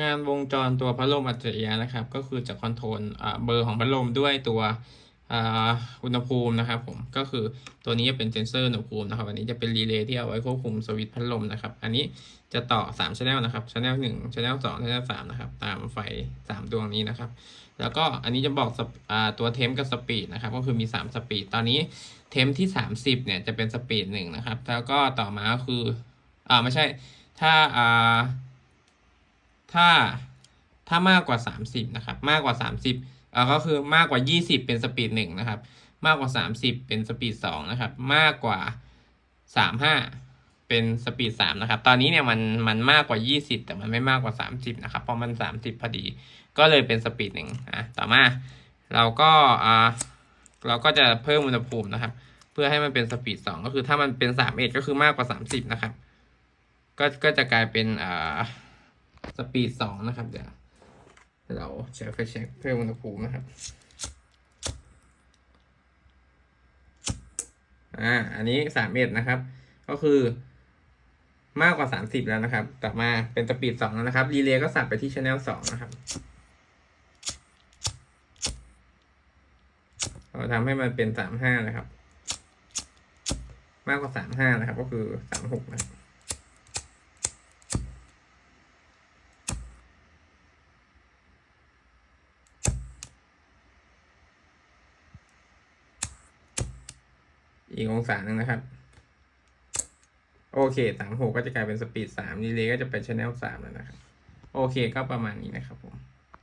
งานวงจรตัวพัดลมอัจฉริยะนะครับ ก็คือจะคอนโทรลเบอร์ของพัดลมด้วยตัวอุณหภูมินะครับผมก็คือตัวนี้จะเป็นเซนเซอร์อุณหภูมินะครับ อันนี้จะเป็นรีเลย์ที่เอาไว้ควบคุมสวิตช์พัดลมนะครับ อันนี้จะต่อ3 channel นะครับ channel 1 channel 2 channel 3นะครับ ตามไฟ 3 ดวงนี้นะครับ แล้วก็อันนี้จะบอกอตัวเทมกับสปีดนะครับ ก็คือมี 3 สปีด ตอนนี้เทมที่ 30 เนี่ยจะเป็นสปีดหนึ่งนะครับ แล้วก็ต่อมาก็คือ อ่าไม่ใช่ ถ้าอ่า ถ้าถ้ามากกว่า 30นะครับมากกว่า 30เอ่อก็คือมากกว่า 20 เป็นสปีดหนึ่งนะครับมากกว่า 30 เป็นสปีดสองนะครับมากกว่า 35 เป็นสปีด3นะครับตอนนี้เนี่ยมันมันมากกว่า 20 แต่มันไม่มากกว่า 30นะครับเพราะมัน 30 พอดีก็เลยเป็นสปีดหนึ่งอะต่อมาเราก็อ่าเราก็จะเพิ่มอุณหภูมินะครับ เพื่อให้มันเป็นสปีดสองก็คือถ้ามันเป็น3เอ็ดก็คือมากกว่า 30นะครับก็ก็จะกลายเป็นอ่า สปีดสองนะครับ เดี๋ยวเราใช้ไฟแช็กเพิ่มอุณหภูมินะครับอ่าอันนี้สามเอ็ดนะครับ ก็คือ มากกว่าสามสิบแล้วนะครับ ต่อมาเป็นสปีดสองแล้วนะครับรีเลย์ก็สับไปที่ชแนลสองนะครับเราทำให้มันเป็นสามห้านะครับ มากกว่าสามห้านะครับ ก็คือสามหกนะครับ อีกองศาหนึ่งนะครับ โอเคสามหกก็จะกลายเป็นสปีดสามดีเลย์ก็จะเป็นชแนลสามแล้วนะครับ โอเคก็ประมาณนี้นะครับผม